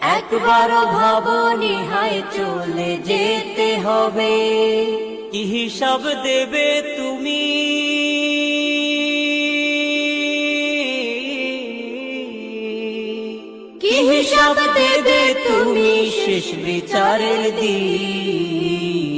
একবারও ভাব নিহায় চলে যেতে হবে। কি হিসাব দেবে তুমি? কি হিসাব দেবে তুমি শেষ বিচারের দিন?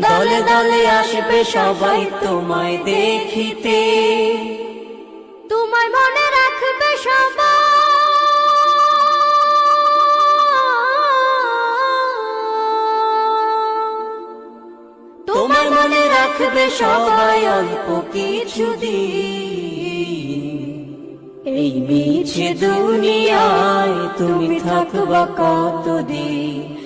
দলে দলে আসবে সবাই তোমায় দেখিতে। তোমায় মনে রাখবে সবাই। তোমার মনে রাখবে সবাই অল্প কিছু এই মিছে দুনিয়ায় তুমি থাকবা কতদিন?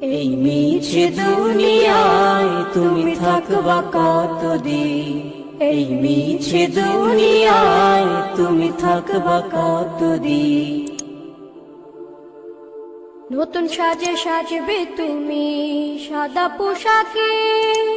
এই মিছে দুনিয়ায় তুমি থাকবা কতদিন? এই মিছে দুনিয়ায় তুমি থাকবা কতদিন? নতুন সাজে সাজবে তুমি সাদা পোশাকে।